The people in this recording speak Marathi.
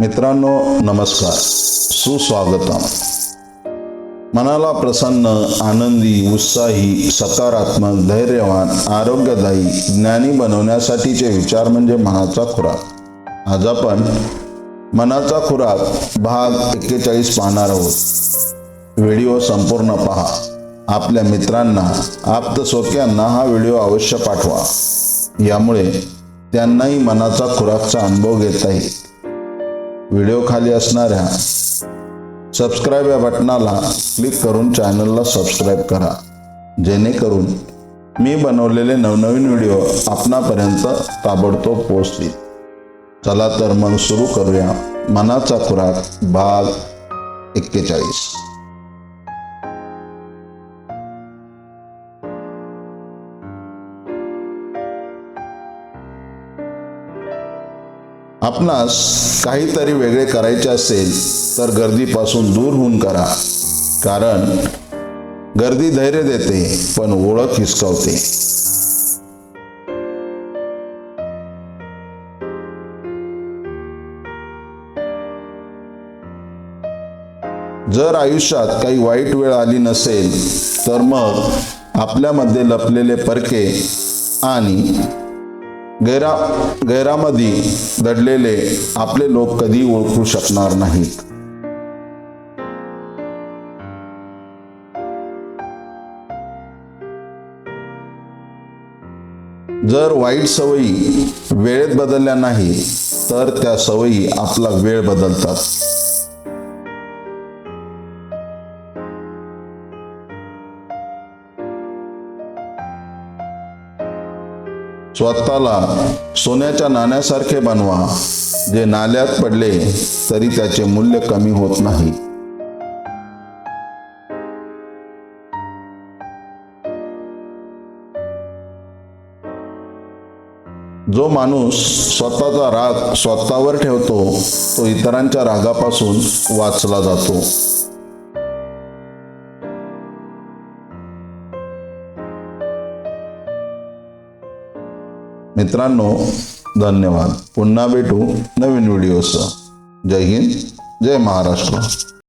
मित्रांनो नमस्कार. सुस्वागतम. मनाला प्रसन्न आनंदी उत्साही सकारात्मक धैर्यवान आरोग्यदायी ज्ञानी बनवण्यासाठीचे विचार म्हणजे मनाचा खुराक आज आपण मनाचा खुराक भाग एक्केचाळीस पाहणार आहोत. व्हिडिओ संपूर्ण पहा. आपल्या मित्रांना आप्तसोक्यांना हा व्हिडिओ अवश्य पाठवा. यामुळे त्यांनाही मनाचा खुराकचा अनुभव घेता येईल. व्हिडिओ खाली असणाऱ्या सबस्क्राईब या बटनाला क्लिक करून चॅनलला सबस्क्राईब करा. जेणेकरून मी बनवलेले नवनवीन व्हिडिओ आपणापर्यंत ताबडतोब पोहोचतील. चला तर मग सुरू करूया मनाचा खुराक भाग एक्केचाळीस. आपणास काहीतरी वेगळे करायचे असेल तर गर्दीपासून दूर होऊन करा. कारण गर्दी धैर्य देते पण ओळख हिसकावते. जर आयुष्यात काही वाईट वेळ आली नसेल तर मग आपल्यामध्ये लपलेले परके आणि गैरा गैरामध्ये दडलेले आपले लोक कधी ओळखू शकणार नाहीत. जर वाईट सवयी वेळेत बदलल्या नाही तर त्या सवयी आपला वेळ बदलतात. स्वतःला सोन्याच्या नाण्यासारखे बनवा. जे नाल्यात पडले तरी त्याचे मूल्य कमी होत नाही. जो माणूस स्वतःचा राग स्वतःवर ठेवतो तो इतरांच्या रागापासून वाचला जातो. मित्रांनो धन्यवाद. पुन्हा भेटू नवीन व्हिडिओसह. जय हिंद जय महाराष्ट्र.